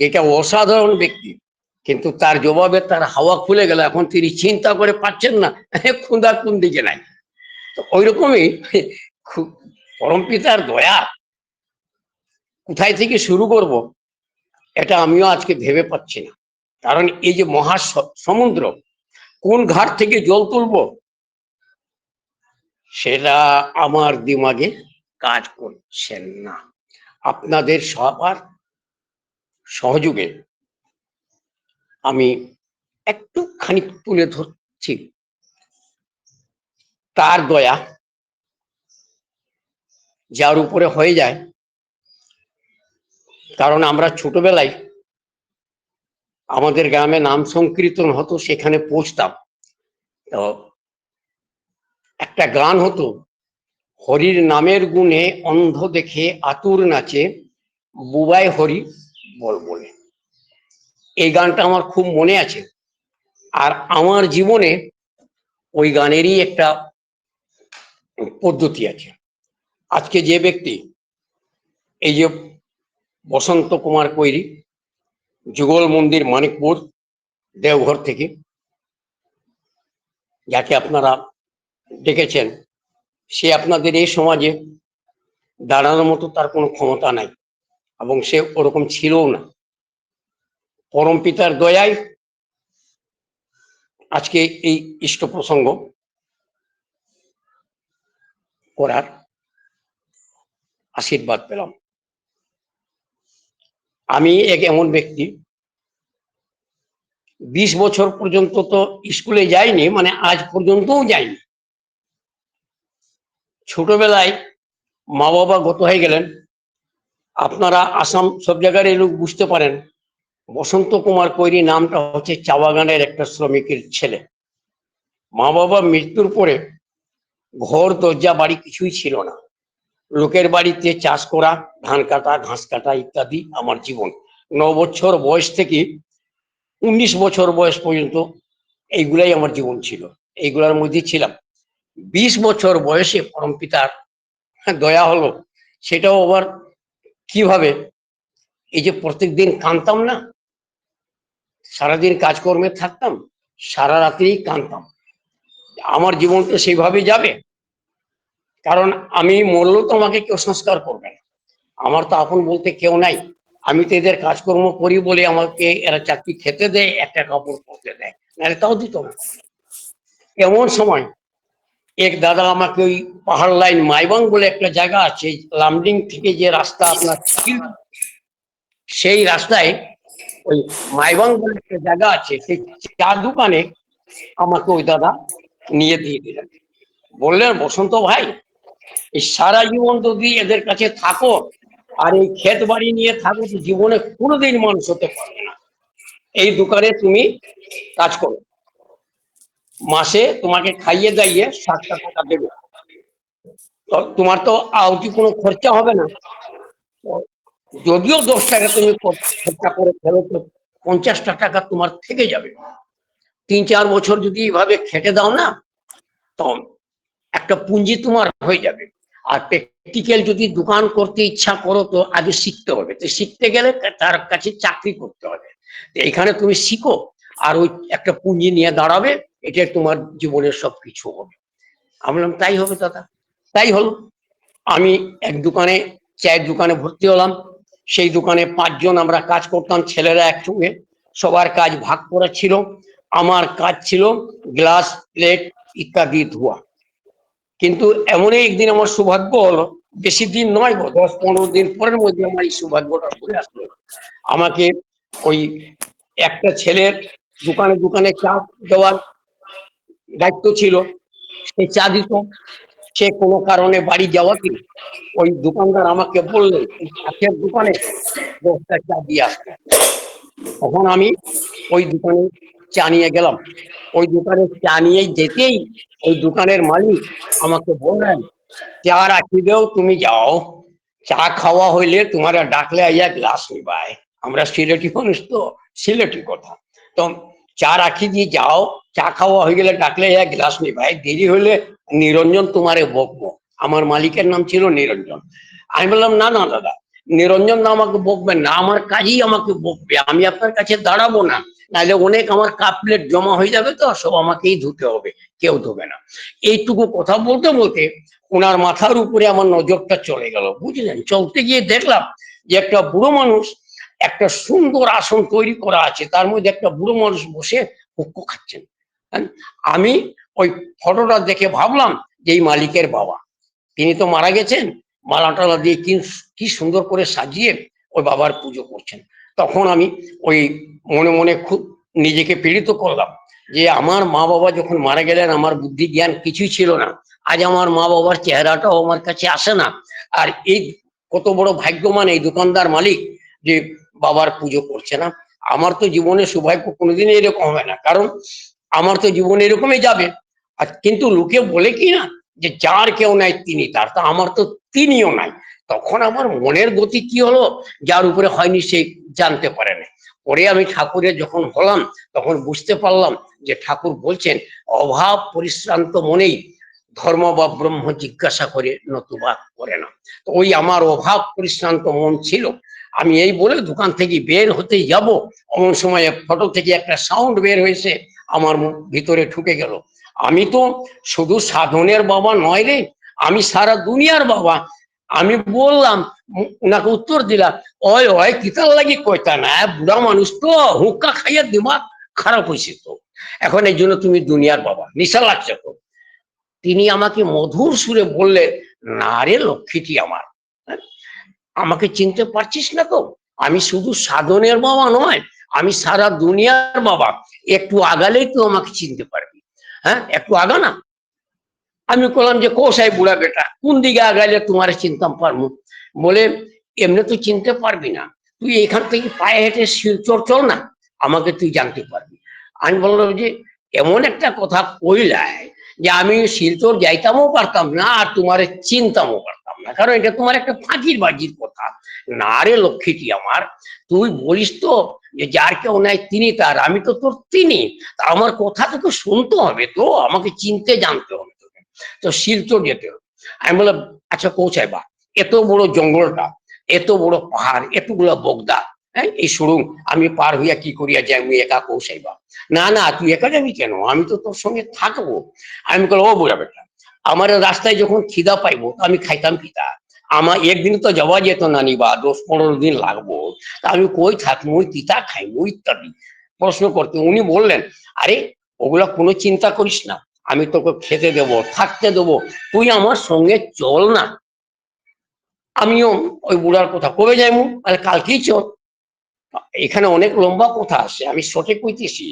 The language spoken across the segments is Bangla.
এটা অসাধারণ ব্যক্তি। কিন্তু তার জবাবে তার হাওয়া খুলে গেল। এখন তিনি চিন্তা করে পাচ্ছেন না। খুদা কোন দিকে নাই তো ওই রকমই পরম পিতার দয়া। কোথায় থেকে শুরু করব? এটা আমিও আজকে ভেবে পাচ্ছি না। কারণ এই যে মহা সমুদ্র, কোন ঘাট থেকে জল তুলবো? সেটা আমার দিমাগে কাজ করছেন না। আপনাদের সবার সহযোগে আমি একটু একটুখানি তুলে ধরছি তার দয়া যার উপরে হয়ে যায়। কারণ আমরা ছোটবেলায় আমাদের গ্রামে নাম সংকীর্তন হতো, সেখানে পৌঁছতাম। তো একটা গান হতো, হরির নামের গুণে অন্ধ দেখে আতুর নাচে, বুবাই হরি বল, বলে। এই গানটা আমার খুব মনে আছে। আর আমার জীবনে ওই গানেরই একটা পদ্ধতি আছে। আজকে যে ব্যক্তি, এই যে বসন্ত কুমার কৈরি, যুগল মন্দির মানিকপুর, দেওঘর থেকে, যাকে আপনারা ডেকেছেন সে আপনাদের এই সমাজে দাঁড়ানোর মতো তার কোনো ক্ষমতা নাই। এবং সে ওরকম ছিলও না। পরম পিতার দয়ায় আজকে এই ইষ্ট প্রসঙ্গ করার আশীর্বাদ পেলাম। আমি এক এমন ব্যক্তি, বিশ বছর পর্যন্ত তো স্কুলে যাইনি মানে আজ পর্যন্তও যাইনি। ছোটবেলায় মা বাবা গত হয়ে গেলেন আপনারা আসাম সব জায়গার এই লোক বুঝতে পারেন, বসন্ত কুমার কৈরি নামটা হচ্ছে চা বাগানের একটা শ্রমিকের ছেলে। মা বাবা মৃত্যুর পরে ঘর, দরজা, বাড়ি কিছুই ছিল না। লোকের বাড়িতে চাষ করা, ধান কাটা, ঘাস কাটা ইত্যাদি আমার জীবন। ন বছর বয়স থেকে উনিশ বছর বয়স পর্যন্ত এইগুলাই আমার জীবন ছিল। এইগুলার মধ্যে ছিলাম। বিশ বছর বয়সে পরম পিতার দয়া হলো, সেটাও আবার কীভাবে? এই যে প্রত্যেকদিন কাঁদতাম না? সারাদিন কাজকর্মে থাকতাম, সারা রাত্রি কাঁদতাম। আমার জীবন তো সেইভাবে যাবে। কারণ আমি মরলেও তো আমাকে কেউ সংস্কার করবে না। আমার তো আপন বলতে কেউ নাই। আমি তো এদের কাজকর্ম করি বলে আমাকে এরা চাকরি খেতে দেয়, একটা কাপড় পরতে দেয়। নাহলে তাও দিত না। এমন সময়? এক দাদা আমাকে ওই পাহাড় লাইন মাইবাং বলে একটা জায়গা আছে, লামডিং থেকে যে রাস্তা আপনার সেই রাস্তায় ওই মাইবাং বলে একটা জায়গা আছে, সেই চা দোকানে আমাকে ওই দাদা নিয়ে দিয়ে দিলেন। বললেন, বসন্ত ভাই, এই সারা জীবন যদি এদের কাছে থাকো আর এই ক্ষেত বাড়ি নিয়ে থাকো, তো জীবনে কোনোদিন মানুষ হতে পারবে না। এই দোকানে তুমি কাজ করো। মাসে তোমাকে খাইয়ে দাইয়ে ষাটটা টাকা দেবে। তোমার তো আউটি কোনো খরচা হবে না। যদিও দশ টাকা তুমি খরচা করে ফেলো, তো পঞ্চাশটা টাকা তোমার থেকে যাবে। তিন চার বছর যদি এইভাবে খেটে দাও না, তো একটা পুঁজি তোমার হয়ে যাবে। আর প্র্যাকটিক্যাল যদি দোকান করতে ইচ্ছা করো, তো আগে শিখতে হবে। তো শিখতে গেলে তার কাছে চাকরি করতে হবে। এখানে তুমি শিখো, আর ওই একটা পুঁজি নিয়ে দাঁড়াবে এটা তোমার জীবনের সব কিছু হবে। আমি বললাম, তাই হবে দাদা। তাই হলো। আমি এক দোকানে, চায়ের দোকানে ভর্তি হলাম। সেই দোকানে পাঁচজন আমরা কাজ করতাম, ছেলেরা একসঙ্গে। সবার কাজ ভাগ করা ছিল। আমার কাজ ছিল গ্লাস, প্লেট ইত্যাদি ধোয়া। কিন্তু এমনই একদিন আমার সৌভাগ্য হলো, বেশি দিন নয় গো, দশ পনেরো দিন পরের মধ্যে আমার এই সৌভাগ্যটা চলে আসলো। আমাকে ওই একটা ছেলের দোকানে দোকানে চা দেওয়ার দায়িত্ব ছিল, সে চা দিত, সে কোনো কারণে বাড়ি যাওয়া কি? ওই দোকানদার আমাকে বললেন "এই চায়ের দোকানে দশটা চা দিয়ে আসতে। তখন আমি ওই দোকানে চা নিয়ে গেলাম। ওই দোকানে চা নিয়ে যেতেই ওই দোকানের মালিক আমাকে বললেন, চা রাখি দেও, তুমি যাও। চা খাওয়া হইলে তোমার ডাকলে আইয়া গ্লাস নিবাই আমরা সিলেটি মানুষ তো, সিলেটি কথা। তো চা রাখি দিয়ে যাও। চা খাওয়া হয়ে গেলে ডাকলে এক গ্লাস নেই ভাই, দেরি হলে নিরঞ্জন তোমারে বকবো। আমার মালিকের নাম ছিল নিরঞ্জন। আমি বললাম, না না, দাদা, নিরঞ্জন না আমাকে বকবে না, আমার কাজই আমাকে বকবে, আমি আপনার কাছে দাঁড়াবো না। নাহলে অনেক আমার কাপ প্লেট জমা হয়ে যাবে তো, সব আমাকেই ধুতে হবে, কেউ ধোবে না। এইটুকু কথা বলতে বলতে ওনার মাথার উপরে আমার নজরটা চলে গেল, বুঝলেন? চলতে গিয়ে দেখলাম যে একটা বুড়ো মানুষ একটা সুন্দর আসন তৈরি করা আছে, তার মধ্যে একটা বুড়ো মানুষ বসে হুক্ক খাচ্ছেন। হ্যাঁ? আমি ওই ফটোটা দেখে ভাবলাম যে এই মালিকের বাবা। তিনি তো মারা গেছেন মালা টালা দিয়ে কি কি সুন্দর করে সাজিয়ে ওই বাবার পুজো করছেন। তখন আমি ওই মনে মনে খুব নিজেকে পীড়িত করলাম যে আমার মা বাবা যখন মারা গেলেন, আমার বুদ্ধি জ্ঞান কিছুই ছিল না। আজ আমার মা বাবার চেহারাটাও আমার কাছে আসে না। আর এই কত বড় ভাগ্যমান এই দোকানদার মালিক যে বাবার পুজো করছে না। আমার তো জীবনে সৌভাগ্য কোনোদিন এরকম হবে না। কারণ আমার তো জীবন এরকমই যাবে। আর কিন্তু লোকে বলে কি না, যে যার কেউ নাই তিনি তার। তা আমার তো তিনিও নাই। তখন আমার মনের গতি কি হলো, যার উপরে হয়নি সে জানতে পারে না। পরে আমি ঠাকুরের যখন হলাম, তখন বুঝতে পারলাম যে ঠাকুর বলছেন, অভাব পরিশ্রান্ত মনেই ধর্ম বা ব্রহ্ম জিজ্ঞাসা করে নতুবা করে না। তো ওই আমার অভাব পরিশ্রান্ত মন ছিল। আমি এই বলে দোকান থেকে বের হতে যাব। এমন সময় ফটো থেকে একটা সাউন্ড বের হয়েছে, আমার ভিতরে ঠুকে গেল। আমি তো শুধু সাধনের বাবা নয় রে, আমি সারা দুনিয়ার বাবা। আমি বললাম ওনাকে উত্তর দিলাম অয় অয় কিতার লাগি কইতা না বুড়া মানুষ তো হুক্কা খাইয়া দিমাগ খারাপ হয়েছে তো। এখন এই জন্য তুমি দুনিয়ার বাবা, নিশা লাগছে তো। তিনি আমাকে মধুর সুরে বললেন, না রে, লক্ষ্মীটি আমার। হ্যাঁ? আমাকে চিনতে পারছিস না তো? আমি শুধু সাধনের বাবা নয়, আমি সারা দুনিয়ার বাবা। একটু আগালেই তুই আমাকে চিনতে পারবি। হ্যাঁ একটু আগা না? আমি বললাম যে কোসাই বুড়া বেটা, কোন দিকে আগাইলে তোমার চিনতাম পারব? বলে, এমনি তুই চিনতে পারবি না। তুই এখান থেকে পায়ে হেঁটে শিলচর চল না, আমাকে তুই জানতে পারবি। আমি বললাম যে, এমন একটা কথা কইলায় যে, আমি শিলচর যাইতামও পারতাম না আর তোমার চিনতামও পারতাম না কারণ এটা তোমার একটা ফাঁকির বাজির কথা। না রে লক্ষ্মীটি আমার, তুই বলিস তো যে যার কেউ নাই তিনি তার, আমি তো তোর তিনি। তা আমার কথা তোকে শুনতে হবে তো, আমাকে চিনতে জানতে হবে তোকে। তো শিলচর যেতে হবে। আমি বললাম আচ্ছা পৌঁছাই বা। এত বড় জঙ্গলটা, এত বড় পাহাড়, এতগুলো বগদা হ্যাঁ এই সুরুং আমি পার হইয়া কি করিয়া যাই আমি একা পৌঁছাইবা? না না, তুই একা যাবি কেন? আমি তো তোর সঙ্গে থাকব। আমি বললাম, ও বুড়া বেটা আমার রাস্তায় যখন খিদা পাইবো আমি খাইতাম পিতা। আমার একদিন তো যাওয়া যেত না নিবা দশ পনেরো দিন লাগবো। আমি কই থাকব তিতা খাইবো ইত্যাদি। প্রশ্ন করতে উনি বললেন, আরে, ওগুলা কোনো চিন্তা করিস না, আমি তোকে খেতে দেবো, থাকতে দেবো, তুই আমার সঙ্গে চল না। আমিও ওই বুড়ার কথা, কবে যাইমু? মানে কালকেই চল। এখানে অনেক লম্বা কথা আছে, আমি সঠিক কইতেছি,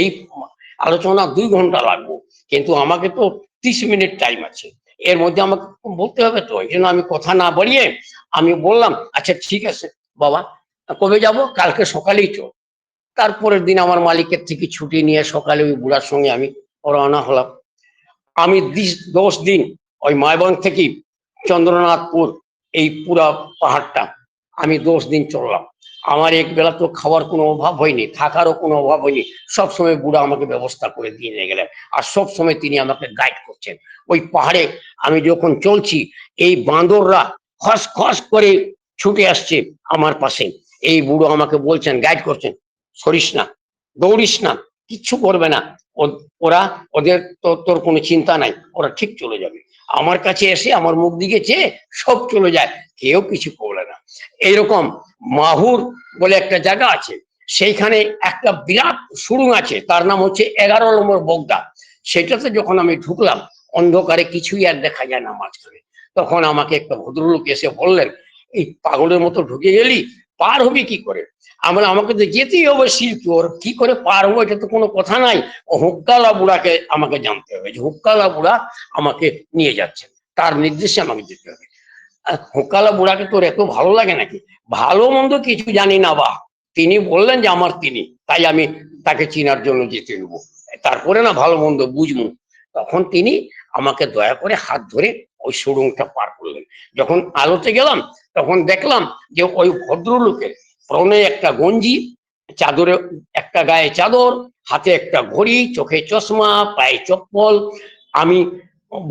এই আলোচনা দুই ঘণ্টা লাগবো। কিন্তু আমাকে তো ত্রিশ মিনিট টাইম আছে। এর মধ্যে আমাকে বলতে হবে তো এই জন্য আমি কথা না বাড়িয়ে আমি বললাম আচ্ছা ঠিক আছে, বাবা, কবে যাব? কালকে সকালেই চল তারপরের দিন আমার মালিকের থেকে ছুটি নিয়ে সকালে ওই বুড়ার সঙ্গে আমি রওনা হলাম। আমি দশ দিন ওই মায়বাং থেকে চন্দ্রনাথপুর, এই পুরা পাহাড়টা আমি দশ দিন চললাম। আমার এক বেলা তো খাওয়ার কোনো অভাব হয়নি, থাকারও কোনো অভাব হয়নি। সব সময় বুড়া আমাকে ব্যবস্থা করে দিয়ে নিয়ে গেলেন আর সব সময় তিনি আমাকে গাইড করছেন। ওই পাহাড়ে আমি যখন চলছি, এই বাঁদররা খস খস করে ছুটে আসছে আমার পাশে। এই বুড়ো আমাকে বলছেন গাইড করছেন, সরিস না, দৌড়িস না, কিচ্ছু করবে না। ওরা, ওদের তো তোর কোনো চিন্তা নাই, ওরা ঠিক চলে যাবে। আমার কাছে এসে আমার মুখ দিকে চেয়ে সব চলে যায়, কেউ কিছু করবে না। এইরকম মাহুর বলে একটা জায়গা আছে, সেইখানে একটা বিরাট সুড়ুং আছে, তার নাম হচ্ছে এগারো নম্বর বগদা। সেটাতে যখন আমি ঢুকলাম, অন্ধকারে কিছুই আর দেখা যায় না মাঝখানে। তখন আমাকে একটা ভদ্রলোক এসে বললেন, এই পাগলের মতো ঢুকে গেলি? পার হবি কি করে? আমরা, আমাকে তো যেতেই হবে শিলচর কি করে পার হব এটা তো কোনো কথা নাই। হুক্কালা বুড়াকে আমাকে জানতে হবে যে হুক্কালা বুড়া আমাকে নিয়ে যাচ্ছে। তার নির্দেশে আমাকে যেতে হবে। হুক্কালা বুড়াকে তোর এত ভালো লাগে নাকি? ভালো মন্দ কিছু জানি না বা। তিনি বললেন যে আমার তিনি, তাই আমি তাকে চিনার জন্য যেতে নেব। তারপরে না ভালো মন্দ বুঝব। তখন তিনি আমাকে দয়া করে হাত ধরে ওই সুড়ুংটা পার করলেন। যখন আলোতে গেলাম তখন দেখলাম যে ওই ভদ্রলোকের পরনে একটা গঞ্জি, চাদরে একটা গায়ে চাদর, হাতে একটা ঘড়ি, চোখে চশমা, পায়ে চপ্পল। আমি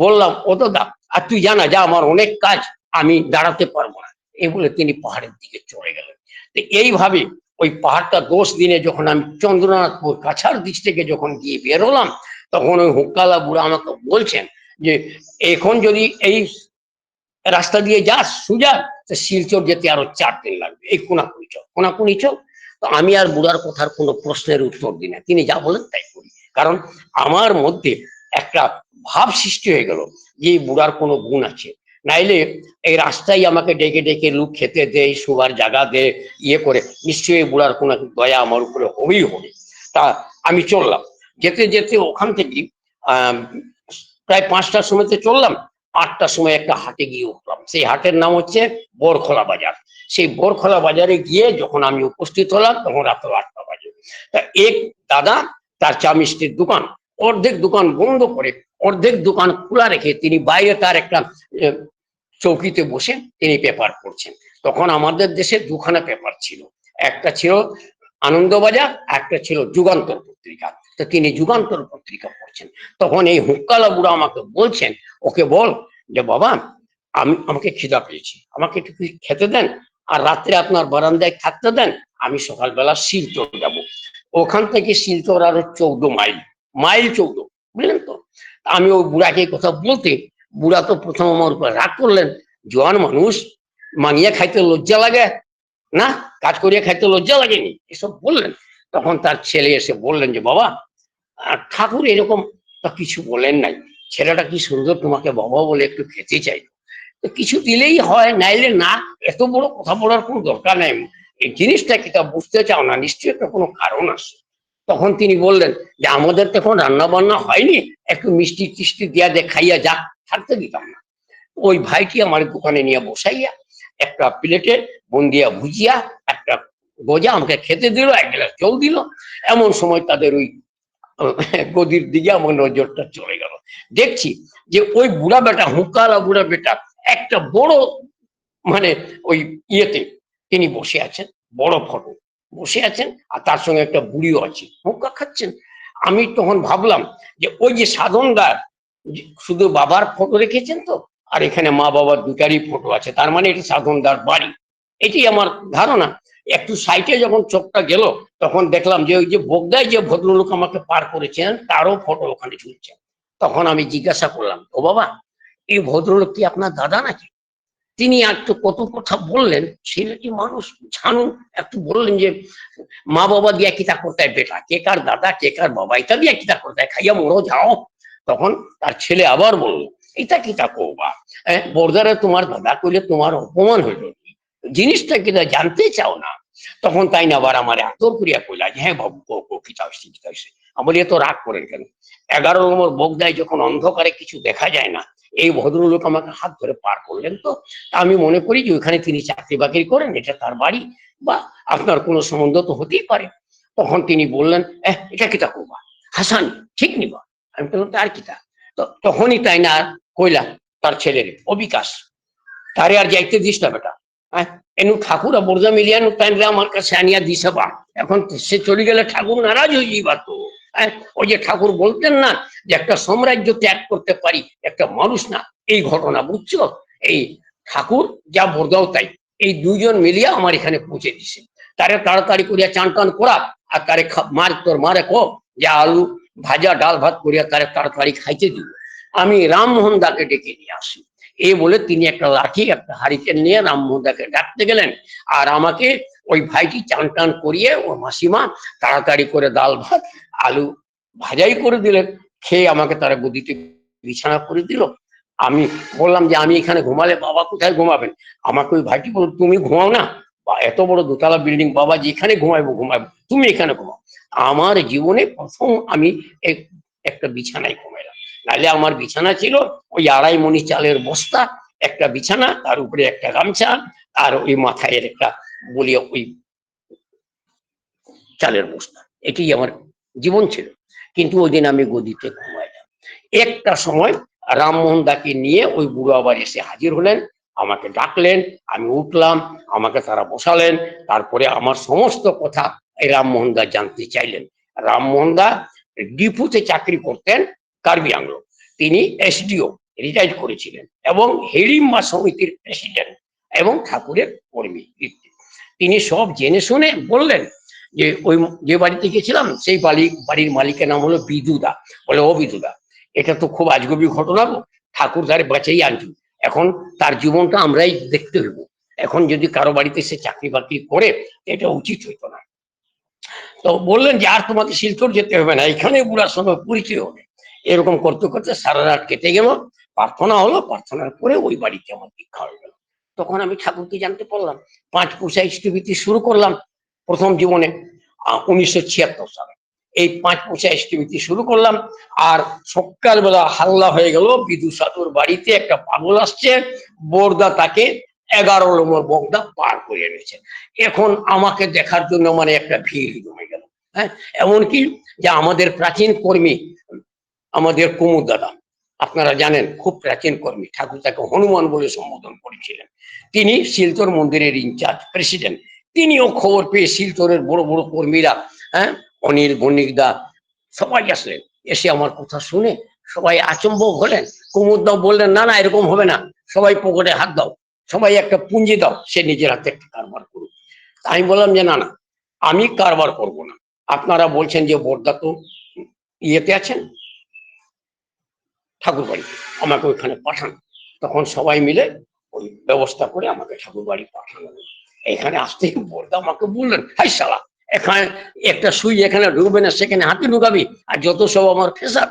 বললাম, ও দা আর তুই জানা, যা আমার অনেক কাজ, আমি দাঁড়াতে পারব না। এই বলে তিনি পাহাড়ের দিকে চলে গেলেন। তো এইভাবে ওই পাহাড়টা দোষ দিনে যখন আমি চন্দ্রনাথপুর কাছার দিক থেকে যখন গিয়ে বেরোলাম, তখন ওই হুক্কালা বুড়া আমাকে বলছেন যে, এখন যদি এই রাস্তা দিয়ে যাস, সুজা তো শিলচর যেতে আরও চার দিন লাগবে। এই কোনাকুনি চক কোনাকুনি চক তো আমি আর বুড়ার কথার কোনো প্রশ্নের উত্তর দিই না। তিনি যা বলেন তাই করি। কারণ আমার মধ্যে একটা ভাব সৃষ্টি হয়ে গেল যে বুড়ার কোনো গুণ আছে। নাইলে এই রাস্তায় আমাকে ডেকে ডেকে লুক খেতে দেয় শোবার জায়গা দে ইয়ে করে, নিশ্চয়ই বুড়ার কোনো দয়া আমার উপরে হবেই হবে। তা আমি চললাম। যেতে যেতে ওখান থেকে প্রায় পাঁচটার সময়তে চললাম। আটটার সময় একটা হাটে গিয়ে উঠলাম। সেই হাটের নাম হচ্ছে বরখোলা বাজার। সেই বরখোলা বাজারে গিয়ে যখন আমি উপস্থিত হলাম, তখন রাত আটটা বাজে। তা এক দাদা, তার চা মিষ্টির দোকান, অর্ধেক দোকান বন্ধ করে অর্ধেক দোকান খোলা রেখে তিনি বাইরে তার একটা চৌকিতে বসে তিনি পেপার পড়ছেন। তখন আমাদের দেশে দুখানা পেপার ছিল। একটা ছিল আনন্দবাজার, একটা ছিল যুগান্তর পত্রিকা। তো তিনি যুগান্তর পত্রিকা পড়ছেন। তখন এই হুক্কালা বুড়া আমাকে বলছেন, ওকে বল যে, বাবা, আমি, আমাকে খিদা পেয়েছি। আমাকে একটু খেতে দেন আর রাত্রে আপনার বারান্দায় থাকতে দেন। আমি সকালবেলা শিলচর যাব। ওখান থেকে শিলচর আরও চৌদ্দ মাইল মাইল চৌদ্দ, বুঝলেন তো? আমি ওই বুড়াকে কথা বলতে, বুড়া তো প্রথম আমার উপর রাগ করলেন, জোয়ান মানুষ মাঙিয়া খাইতে লজ্জা লাগে? না, কাজ করিয়া খাইতে লজ্জা লাগেনি। এসব বললেন। তখন তার ছেলে এসে বললেন যে, বাবা আহ, ঠাকুর এরকম কিছু বলেন নাই। ছেলেটা কি সুন্দর তোমাকে বাবা বলে একটু খেতে চাই তো কিছু দিলেই হয় নাইলে না এত বড় কথা বলার কোনো দরকার নাই। এই জিনিসটা কি তা বুঝতে চাও না? নিশ্চয়ই একটা কোনো কারণ আছে। তখন তিনি বললেন যে আমাদের তো এখন রান্না বান্না হয়নি একটু মিষ্টি টিষ্টি দিয়া দে খাইয়া যা থাকতে দিতাম না। ওই ভাইটি আমার দোকানে নিয়ে বসাইয়া একটা প্লেটে বন্দিয়া ভুজিয়া একটা গজা আমাকে খেতে দিল এক গ্লাস জল দিল। এমন সময় তাদের ওই গদির দিকে আমার নজরটা চলে গেল। দেখছি যে ওই বুড়া বেটা, হুকালা বুড়া বেটা একটা বড় মানে ওই ইয়েতে তিনি বসে আছেন, বড় ফটো। বসে আছেন আর তার সঙ্গে একটা বুড়িও আছে। হুক্কা খাচ্ছেন। আমি তখন ভাবলাম যে ওই যে সাধনদার শুধু বাবার ফটো রেখেছেন তো? আর এখানে মা বাবার দুটারই ফটো আছে। তার মানে এটি সাধনদার বাড়ি। এটি আমার ধারণা। একটু সাইটে যখন চোখটা গেল তখন দেখলাম যে ওই যে বোগদায় যে ভদ্রলোক আমাকে পার করেছেন, তারও ফটো ওখানে ঝুলছে। তখন আমি জিজ্ঞাসা করলাম, ও বাবা, এই ভদ্রলোক কি আপনার দাদা নাকি? তিনি একটু কত কথা বললেন ছেলেটি মানুষ জানুন, একটু বললেন যে, মা বাবা দিয়া কিতা করতে বেটা, কে কার দাদা, কে কার বাবা, এটা দিয়া কিতা করতে খাইয়া মরো, যাও। তখন তার ছেলে আবার বলল এটা কিতা করবা? হ্যাঁ বর্দারে তোমার দাদা কইলে তোমার অপমান হইল। জিনিসটা কিনা জানতে চাও না? তখন তাই না আবার আমার আতর করিয়া কইলা যে হ্যাঁ বাবু কো কো কিতা হইছে কিতা হইছে আমার এত রাগ করেন কেন? এগারো নম্বর বোগদায় যখন অন্ধকারে কিছু দেখা যায় না, এই ভদ্রলোক আমাকে হাত ধরে পার করলেন তো। আমি মনে করি যে ওখানে তিনি চাকরি বাকরি করেন, এটা তার বাড়ি বা আপনার কোনো সম্বন্ধ তো হতেই পারে। তখন তিনি বললেন, এহ, এটা কিতা করবা হাসান, ঠিক নিবা? আমি বললাম আর কিতা তো? তখনই তাই না কইলা, তার ছেলের অবিকাশ তারে আর যাইতে দিস না বেটা। এনু ঠাকুর বর্জা মিলিয়ানু তাই আমার কাছে আনিয়া বা এখন সে চলে গেলে ঠাকুর নারাজ হয়ে যাইবা তো। ওই যে ঠাকুর বলতেন না যে একটা সাম্রাজ্য ত্যাগ করতে পারি, একটা মানুষ না, এই ঘটনা বুঝছ? এই ঠাকুর যা বর্দাও তাই, এই দুইজন মিলিয়া আমার এখানে পৌঁছে দিছে। তারে তাড়াতাড়ি করিয়া চান টান করা, আর তারে মার তোর মারে কো, যে আলু ভাজা, ডাল ভাত করিয়া তারে তাড়াতাড়ি খাইতে দিব আমি রামমোহন দাকে ডেকে নিয়ে আসি। এই বলে তিনি একটা লাঠি, একটা হারিকেন নিয়ে রামমোহন দাকে ডাকতে গেলেন। আর আমাকে ওই ভাইটি চান টান করিয়ে ও মাসিমা তাড়াতাড়ি করে ডাল ভাত, আলু ভাজাই করে দিলেন। খেয়ে আমাকে তারা গদিতে বিছানা করে দিল। আমি বললাম যে, আমি এখানে ঘুমালে বাবা কোথায় ঘুমাবেন? আমাকে ওই ভাইটি বলল, তুমি ঘুমাও না। এত বড় দোতলা বিল্ডিং বাবা যেখানে ঘুমাইবো ঘুমাইবো। তুমি এখানে ঘুমাও। আমার জীবনে প্রথম আমি এক- একটা বিছানায় ঘুমাইলাম নাহলে আমার বিছানা ছিল, ওই আড়াই মণি চালের বস্তা, একটা বিছানা, তার উপরে একটা গামছা, আর ওই মাথায় একটা বলিয়া ওই চালের বস্তা। এটি আমার জীবন ছিল। কিন্তু ওই দিন আমি গদিতে ঘুমাইলাম একটা সময় রামমোহন দাকে নিয়ে ওই বুড়ো আবার এসে হাজির হলেন, আমাকে ডাকলেন, আমি উঠলাম, আমাকে তারা বসালেন, তারপরে আমার সমস্ত কথা এই রামমোহন দা জানতে চাইলেন। রামমোহন দা ডিপুতে চাকরি করতেন কার্বি আংলো। তিনি এসডিও, রিটায়ার করেছিলেন এবং হেড়িম্বা সমিতির প্রেসিডেন্ট এবং ঠাকুরের কর্মী তিনি সব জেনে শুনে বললেন যে, ওই যে বাড়িতে গেছিলাম, সেই বাড়ি বাড়ির মালিকের নাম হলো বিদুদা। বলে, ও বিদুদা, এটা তো খুব আজগবি ঘটনা গো। ঠাকুর তার বাঁচাই আনছি। এখন তার জীবনটা আমরাই দেখতে হইব। এখন যদি কারও বাড়িতে সে চাকরি বাকরি করে, এটা উচিত হইতো না। তো বললেন যে, আর তোমাকে শিলচর যেতে হবে না। এখানে বুড়ার সঙ্গে পরিচয় হবে। এরকম করতে করতে সারা রাত কেটে গেল। প্রার্থনা হলো, প্রার্থনার পরে ওই বাড়িতে আমার দীক্ষা গেল। তখন আমি ঠাকুরকে জানতে পারলাম, পাঁচ পয়সা ইষ্টভীতি শুরু করলাম প্রথম জীবনে উনিশশো ছিয়াত্তর সালে। এই পাঁচ পয়সা ইষ্টভীতি শুরু করলাম আর সকালবেলা হাল্লা হয়ে গেল, বিদু সাধুর বাড়িতে একটা পাগল আসছে বোরদা তাকে এগারো নম্বর বগদা পার করে এনেছে। এখন আমাকে দেখার জন্য মানে একটা ভিড় জমে গেল হ্যাঁ? এমনকি যে আমাদের প্রাচীন কর্মী আমাদের কুমুদ দাদা, আপনারা জানেন খুব প্রাচীন কর্মী, ঠাকুর তাকে হনুমান বলে সম্বোধন করেছিলেন। তিনি শিলচর মন্দিরের ইনচার্জ, প্রেসিডেন্ট। তিনিও খবর পেয়ে শিলচরের বড় বড় কর্মীরা হ্যাঁ অনিল বণিকদা সবাই আসলেন। এসে আমার কথা শুনে সবাই আচম্বক হলেন। কুমুদ দাও বললেন, না না, এরকম হবে না। সবাই পকেটে হাত দাও। সবাই একটা পুঁজি দাও, সে নিজের হাতে একটা কারবার করুক। আমি বললাম যে, না না, আমি কারবার করব না। আপনারা বলছেন যে, বোরদা তো ইয়েতে আছেন ঠাকুর বাড়ি আমাকে ওইখানে পাঠান। তখন সবাই মিলে ওই ব্যবস্থা করে আমাকে ঠাকুর বাড়ি পাঠানো। এখানে আসতেই বোরদা আমাকে বললেন হাই শালা এখানে একটা সুই এখানে ঢুকবে না সেখানে হাতে ঢুকাবি আর যত সব আমার ফেসার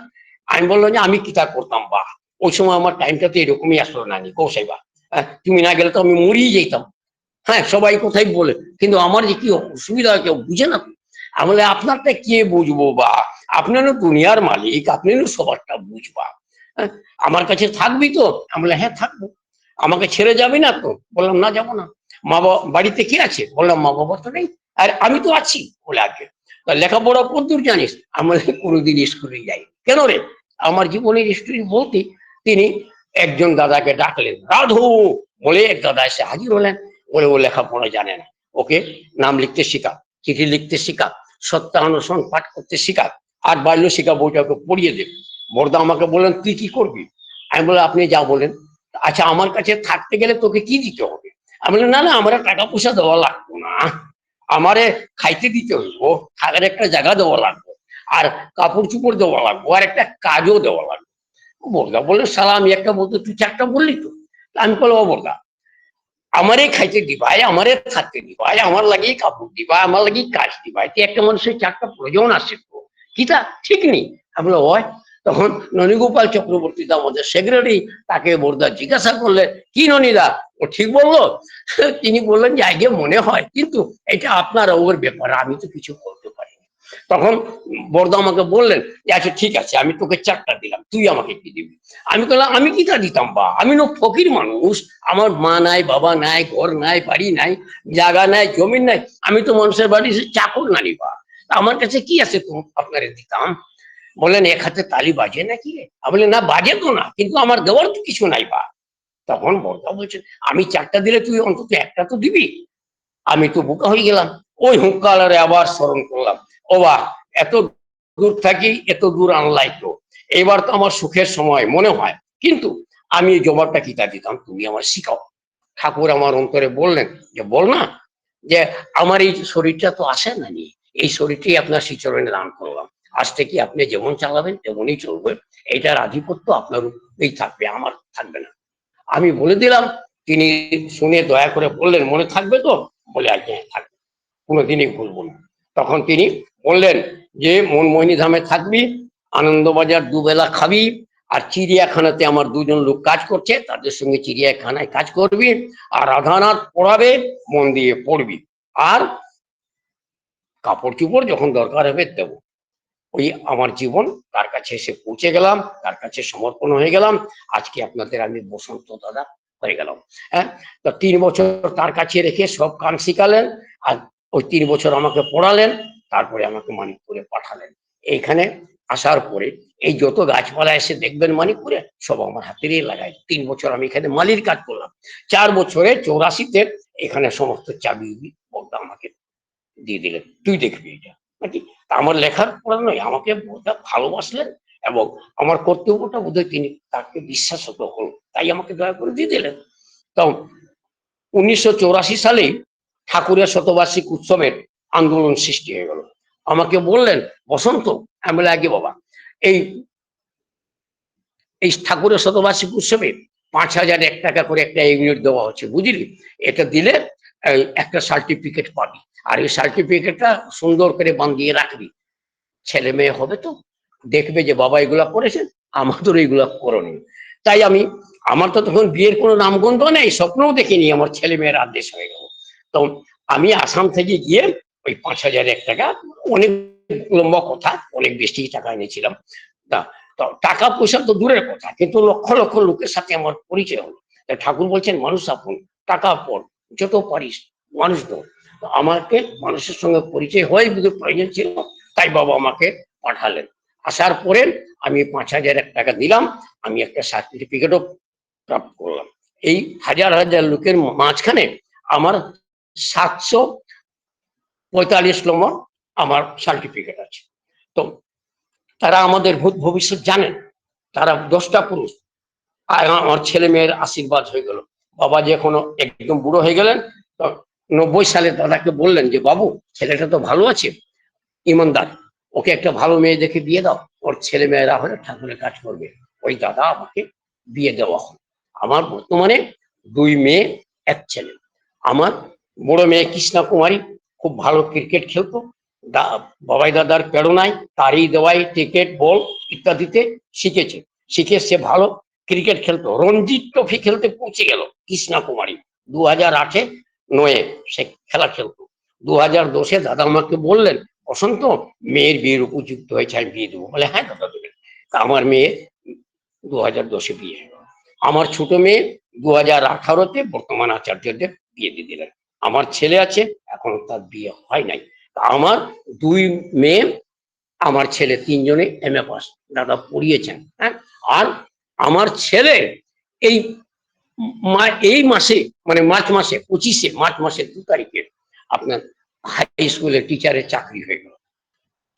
আমি বললাম যে আমি কি তা করতাম বা ওই সময় আমার টাইমটা তো এরকমই আসলো না নি কৌশাইবা হ্যাঁ, তুমি না গেলে তো আমি মরিয়ে যেতাম। হ্যাঁ সবাই কোথায় বলে কিন্তু আমার যে কি অসুবিধা কেউ বুঝে না। আমি বলে আপনারটা কে বুঝব বা আপনার দুনিয়ার মালিক আপনি না সবারটা বুঝবা। আমার কাছে থাকবি তো? আমি বলে হ্যাঁ থাকব। আমাকে ছেড়ে যাবি না তো? বললাম, না, যাব না। মা বাবা, বাড়িতে কে আছে? বললাম, মা বাবা তো নেই। আর আমি তো আছি বলে আগে। লেখাপড়া কতদূর জানিস? আমি কোনোদিন স্কুলে যাই কেন রে? আমার জীবনের স্টোরি বলতে তিনি একজন দাদাকে ডাকলেন, রাধু! বলে এক দাদা এসে হাজির হলেন। বলে, ও লেখাপড়া জানে না। ওকে নাম লিখতে শিখা, চিঠি লিখতে শিখা, সত্যানুসরণ পাঠ করতে শিখা, আর বাল্য শিখা বইটা ওকে পড়িয়ে দে। বর্দা আমাকে বললেন তুই কি করবি? আমি বলে আপনি যা বলেন। আচ্ছা আমার কাছে থাকতে গেলে তোকে কি দিতে হবে? আমি বললাম না না আমার টাকা পয়সা দেওয়া লাগতো না। আমারে খাইতে দিতে হইব থাকার একটা জায়গা দেওয়া লাগবে আর কাপড় চুপড় দেওয়া লাগবে আর একটা কাজও দেওয়া লাগবে। বর্দা বললেন সালা আমি একটা বলতো তুই চারটা বললি তো? আমি বলব "ও বর্দা আমারে খাইতে দিবাই আমারে থাকতে দিবাই আমার লাগি কাপড় দিবা আমার লাগি কাজ দিবাই তুই একটা মানুষের চারটা প্রয়োজন আছে তো। কিতা ঠিক নেই? আমি বললাম, তখন ননীগোপাল চক্রবর্তী আমাদের সেক্রেটারি, তাকে বর্দা জিজ্ঞাসা করলেন, কি ননীদা? ও ঠিক বলল, তিনি বললেন যে, আগে মনে হয়, কিন্তু এটা আপনার ওর ব্যাপার, আমি তো কিছু বলতে পারি তখন বর্দা আমাকে বললেন, যে আচ্ছা ঠিক আছে, আমি তোকে চারটা দিলাম, তুই আমাকে কি দিবি? আমি বললাম, আমি কিটা দিতাম, বা? আমি না ফকির মানুষ, আমার মা নাই, বাবা নাই, ঘর নাই, বাড়ি নাই, জায়গা নাই, জমি নাই, আমি তো মানুষের বাড়ি চাকর নানি বা? আমার কাছে কি আছে তো আপনারে দিতাম? বললেন এক হাতে তালি বাজে নাকি বললেন না, বাজে তো না, কিন্তু আমার দেওয়ার তো কিছু নাই বা। তখন বর্দা বলছেন, আমি চারটা দিলে তুই অন্তত একটা তো দিবি। আমি তো বোকা হয়ে গেলাম। ওই হুঙ্কালারে আবার স্মরণ করলাম। ও বা, এত দূর থাকি, এত দূর আনলাই তো। এবার তো আমার সুখের সময় মনে হয়। কিন্তু আমি এই জবাবটা কিতা দিতাম, তুমি আমার শিখাও। ঠাকুর আমার অন্তরে বললেন যে, বল না, যে আমার এই শরীরটা তো আসে না নি। এই শরীরটাই আপনার শ্রীচরণে দান করলাম। আজ থেকে আপনি যেমন চালাবেন, তেমনই চলবে। এটার আধিপত্য আপনার উপরেই থাকবে, আমার থাকবে না। আমি বলে দিলাম, তিনি শুনে দয়া করে বললেন, মনে থাকবে তো? বলে আজ হ্যাঁ থাকবে। কোনোদিনই ভুলবো না। তখন তিনি বললেন যে মনমোহিনী ধামে থাকবি, আনন্দবাজার দুবেলা খাবি, আর চিড়িয়াখানাতে আমার দুজন লোক কাজ করছে, তাদের সঙ্গে চিড়িয়াখানায় কাজ করবি, আর রাধানাথ পড়াবে, মন দিয়ে পড়বি। আর কাপড় চুপড় যখন দরকার হবে, দেবো। ওই আমার জীবন, তার কাছে এসে পৌঁছে গেলাম, তার কাছে সমর্পণ হয়ে গেলাম। আজকে আপনাদের আমি বসন্ত দাদা হয়ে গেলাম হ্যাঁ? তিন বছর তার কাছে রেখে সব কান শিখালেন, আর ওই তিন বছর আমাকে পড়ালেন, তারপরে আমাকে মানিকপুরে পাঠালেন। এইখানে আসার পরে এই যত গাছপালা এসে দেখবেন মানিকপুরে, সব আমার হাতেরই লাগাই। তিন বছর আমি এখানে মালির কাজ করলাম। চার বছরে চৌরাশিতে এখানে সমস্ত চাবি বলতে আমাকে দিয়ে দিলেন। তুই দেখবি এটা। নাকি? আমার লেখার পড়া নয়, আমাকে বোধহয় ভালোবাসলেন এবং আমার কর্তব্যটা বোধহয় তিনি তাকে বিশ্বাস হতো হল তাই আমাকে দয়া করে দিয়ে দিলেন। তো উনিশশো চৌরাশি সালেই ঠাকুরের শতবার্ষিক উৎসবের আন্দোলন সৃষ্টি হয়ে গেল। আমাকে বললেন, বসন্ত, আমি আগে বাবা, এই এই ঠাকুরের শতবার্ষিক উৎসবে পাঁচ হাজার এক টাকা করে একটা ইউনিট দেওয়া হচ্ছে, বুঝলি? এটা দিলে একটা সার্টিফিকেট পাবি। আর এই সার্টিফিকেটটা সুন্দর করে বাঁধিয়ে রাখবি। ছেলে মেয়ে হবে তো, দেখবে যে বাবা এগুলা করেছেন আমাদের এইগুলা করনি। তাই আমি, আমার তো তখন বিয়ের কোনো নামগন্ধ নেই, স্বপ্নও দেখিনি আমার ছেলে মেয়ের আদেশ হয়ে গেল। তো আমি আসাম থেকে গিয়ে ওই পাঁচ হাজার এক টাকা, অনেক লম্বা কথা, অনেক বেশি টাকা এনেছিলাম। তা টাকা পয়সা তো দূরের কথা, কিন্তু লক্ষ লক্ষ লোকের সাথে আমার পরিচয় হলো। ঠাকুর বলছেন, মানুষ আপন, টাকা পর যত পারিস, মানুষ দো তো আমাকে মানুষের সঙ্গে পরিচয় হয়ে যদি প্রয়োজন ছিল, তাই বাবা আমাকে পাঠালেন। আসার পরে আমি পাঁচ হাজার এক টাকা দিলাম, আমি একটা সার্টিফিকেটও প্রাপ্ত করলাম। এই হাজার হাজার লোকের মাঝখানে আমার সাতশো পঁয়তাল্লিশ নম্বর আমার সার্টিফিকেট আছে। তো তারা আমাদের ভূত ভবিষ্যৎ জানেন, তারা দশটা পুরুষ। আর আমার ছেলে মেয়ের আশীর্বাদ হয়ে গেল। বাবা যে এখনও একদম বুড়ো হয়ে গেলেন নব্বই সালে দাদাকে বললেন যে, বাবু, ছেলেটা তো ভালো আছে। ইমানদার। ওকে একটা ভালো মেয়ে দেখে বিয়ে দাও। ওর ছেলে মেয়েরা হলে ঠাকুরের কাজ করবে। ওই দাদা আমাকে বিয়ে দেওয়া হয় আমার বর্তমানে দুই মেয়ে, এক ছেলে। আমার বড় মেয়ে কৃষ্ণা কুমারী, খুব ভালো ক্রিকেট খেলতো। বাবাই দাদার প্রেরণায় তারই দেওয়াই ক্রিকেট, বল ইত্যাদিতে শিখেছে। শিখে সে ভালো ক্রিকেট খেলতো। রঞ্জিত ট্রফি খেলতে পৌঁছে গেল কৃষ্ণা কুমারী। দু হাজার আটে নয়ে, সে খেলা খেলতো। দু হাজার দশে দাদা আমাকে বললেন, বসন্ত, মেয়ের বিয়ের উপযুক্ত হয়েছে, আমি বিয়ে দেবো। বলে হ্যাঁ দাদা, দেবেন। আমার মেয়ে দু হাজার দশে বিয়ে। আমার ছোট মেয়ে দু হাজার আঠারোতে বর্তমান আচার্যদের বিয়ে দিয়ে দিলেন। আমার ছেলে আছে, এখন তার বিয়ে হয় নাই। আমার দুই মেয়ে, আমার ছেলে তিনজনে এম এ পাস দাদা পড়িয়েছেন হ্যাঁ। আর আমার ছেলে এই এই মাসে মানে মার্চ মাসে, পঁচিশে মার্চ মাসের দু তারিখে আপনার হাই স্কুলের টিচারের চাকরি হয়ে গেল।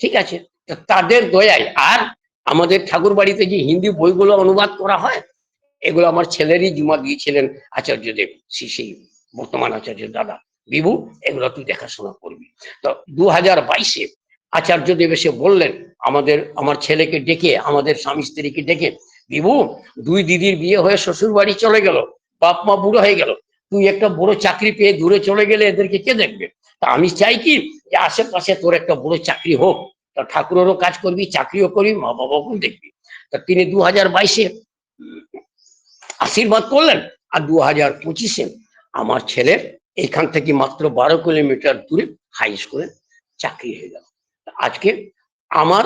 ঠিক আছে? তাদের দয়ায় আর আমাদের ঠাকুর বাড়িতে যে হিন্দি বইগুলো অনুবাদ করা হয়, এগুলো আমার ছেলেরই জুমা দিয়েছিলেন আচার্যদেব শ্রী সেই বর্তমান আচার্য দাদা বিভু, এগুলো তুই দেখাশোনা করবি। তো দু হাজার বাইশে আচার্যদেব এসে বললেন, আমাদের, আমার ছেলেকে ডেকে, আমাদের স্বামী স্ত্রীকে ডেকে বিভু, দুই দিদির বিয়ে হয়ে শ্বশুর বাড়ি চলে গেল, বাপ মা বুড়ো হয়ে গেল। তুই একটা বড় চাকরি পেয়ে দূরে চলে গেলে এদেরকে কে দেখবে? তা আমি চাই কি আশেপাশে তোর একটা বড় চাকরি হোক, তা ঠাকুরেরও কাজ করবি, চাকরিও করবি, মা বাবাকেও দেখবি। তা তিনি দু হাজার বাইশে আশীর্বাদ করলেন, আর দু হাজার পঁচিশে আমার ছেলের এখান থেকে মাত্র বারো কিলোমিটার দূরে হাই স্কুলে চাকরি হয়ে গেল। আজকে আমার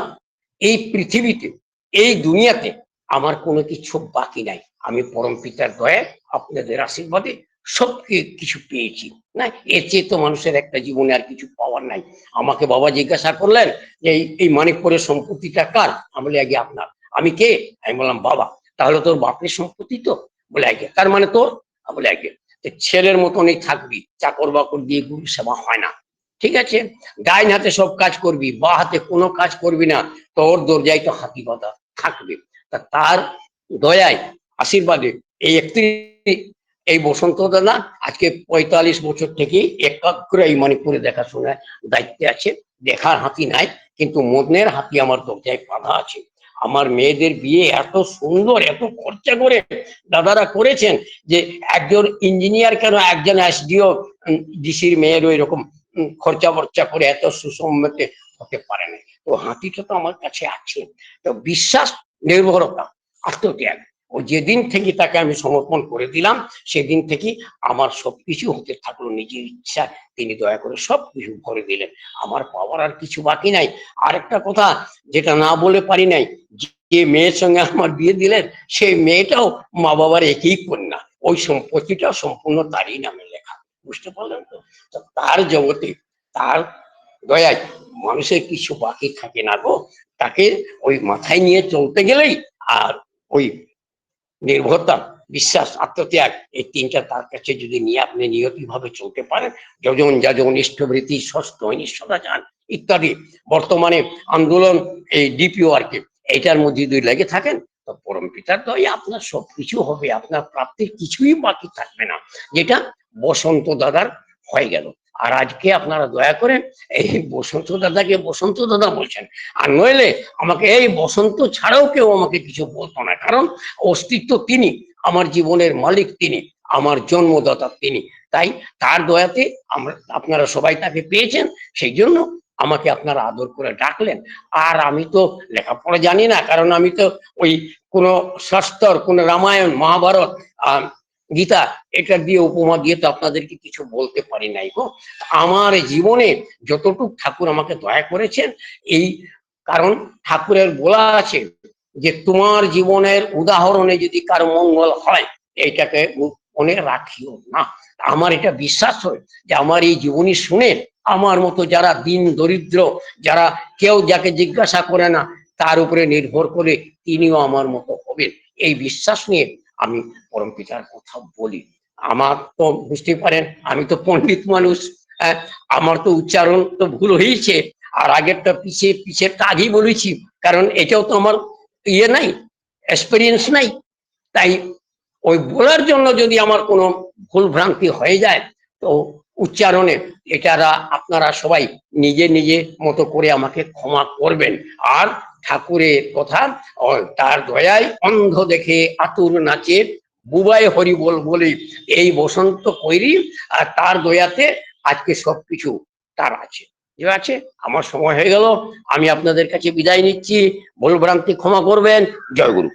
এই পৃথিবীতে, এই দুনিয়াতে আমার কোনো কিছু বাকি নাই। আমি পরম পিতার দয়ায় আপনাদের আশীর্বাদে সব কিছু পেয়েছি। না, এর চেয়ে তো মানুষের একটা জীবনে আর কিছু পাওয়ার নাই। আমাকে বাবা জিজ্ঞাসা করলেন যে, এই মানিকপুরের সম্পত্তিটা কার? আমি বলি, আগে আপনার। আমি কে? আমি বললাম, বাবা, তাহলে তোর বাপের সম্পত্তি তো? বলে, আগে। তার মানে তোর? বলে, আগে। ছেলের মতনই থাকবি, চাকর বাকর দিয়ে গুরু সেবা হয় না। ঠিক আছে, ডাইন হাতে সব কাজ করবি, বা হাতে কোনো কাজ করবি না, তোর দরজায় তো হাতি বাঁধা থাকবে। তার দয়ায়, আশীর্বাদে এই একত্রিশ এই বসন্ত দাদা আজকে পঁয়তাল্লিশ বছর থেকে একাগ্র এই মণিপুরে দেখাশোনার দায়িত্বে আছে। দেখার হাতি নাই, কিন্তু মনের হাতি আমার দরজায় বাঁধা আছে। আমার মেয়েদের বিয়ে এত সুন্দর, এত খরচা করে দাদারা করেছেন যে একজন ইঞ্জিনিয়ার কেন একজন এসডিও ডিসির মেয়ের ওই রকম খরচা বর্চা করে এত সুসম্মতে হতে পারে না তো হাতিটা তো আমার কাছে আছে। তো বিশ্বাস নির্ভরতা, আত্মত্যাগ। ও যেদিন থেকে তাকে আমি সমর্পণ করে দিলাম, সেদিন থেকে আমার সবকিছু হতে থাকল। নিজের ইচ্ছা, তিনি দয়া করে সব কিছু ভরে দিলেন। আমার পাওয়ার আর কিছু বাকি নাই। আরেকটা কথা, যেটা না বলে পারি নাই, যে মেয়ের সঙ্গে আমার বিয়ে দিলেন, সেই মেয়েটাও মা বাবার একই কন্যা। ওই সম্পত্তিটা সম্পূর্ণ তারই নামে লেখা। বুঝতে পারলেন তো তার জগতে, তার দয়ায় মানুষের কিছু বাকি থাকে না গো। তাকে ওই মাথায় নিয়ে চলতে গেলেই আর ওই নির্ভরতা, বিশ্বাস, আত্মত্যাগ এই তিনটা তার কাছে যদি নিয়ে আপনি নিয়তি ভাবে চলতে পারেন, যজন যাজন ইষ্টবৃত্তি ষষ্ঠ সদাচার ইত্যাদি, বর্তমানে আন্দোলন এই ডিপিও আর কি এটার মধ্যে যদি লেগে থাকেন, তো পরম পিতার দয়ে আপনার সবকিছু হবে, আপনার প্রাপ্তির কিছুই বাকি থাকবে না। যেটা বসন্ত দাদার হয়ে গেল। আর আজকে আপনারা দয়া করেন এই বসন্ত দাদাকে বসন্ত দাদা বলছেন। আর নইলে আমাকে এই বসন্ত ছাড়াও কেউ আমাকে কিছু বলতো না। কারণ অস্তিত্ব তিনি, আমার জীবনের মালিক তিনি, আমার জন্মদাতা তিনি। তাই তার দয়াতে আমরা, আপনারা সবাই তাকে পেয়েছেন, সেই জন্য আমাকে আপনারা আদর করে ডাকলেন। আর আমি তো লেখাপড়া জানি না, কারণ আমি তো ওই কোনো শাস্ত্র, কোনো রামায়ণ, মহাভারত গীতা, এটা দিয়ে উপমা দিয়ে তো আপনাদেরকে কিছু বলতে পারি নাই গো। আমার জীবনে যতটুকু ঠাকুর আমাকে দয়া করেছেন, এই কারণ ঠাকুরের বলা আছে যে, তোমার জীবনের উদাহরণে যদি কার মঙ্গল হয় এইটাকে মনে রাখিও না। আমার এটা বিশ্বাস হয় যে, আমার এই জীবনী শুনে আমার মতো যারা দিন দরিদ্র, যারা কেউ যাকে জিজ্ঞাসা করে না, তার উপরে নির্ভর করে তিনিও আমার মতো হবেন। এই বিশ্বাস নিয়ে আমি পরম পিতার কথা বলি। আমার তো বুঝতে পারেন আমি তো পণ্ডিত মানুষ আহ, আমার তো উচ্চারণ তো ভুল হয়েছে। আর আগেরটা পিছিয়ে পিছেরটা আগেই বলেছি কারণ এটাও তো আমার ইয়ে নাই এক্সপিরিয়েন্স নাই। তাই ওই বলার জন্য যদি আমার কোনো ভুল ভ্রান্তি হয়ে যায় তো উচ্চারণে এটারা আপনারা সবাই নিজে নিজে মতো করে আমাকে ক্ষমা করবেন। আর ঠাকুরের কথা। তার দয়ায় অন্ধ দেখে আতুর নাচে, বুবাই হরি বল বলে এই বসন্ত কৈরি আর তার দয়াতে আজকে সবকিছু তার আছে। যে আছে, আমার সময় হয়ে গেল। আমি আপনাদের কাছে বিদায় নিচ্ছি। ভুলভ্রান্তি ক্ষমা করবেন। জয় গুরু।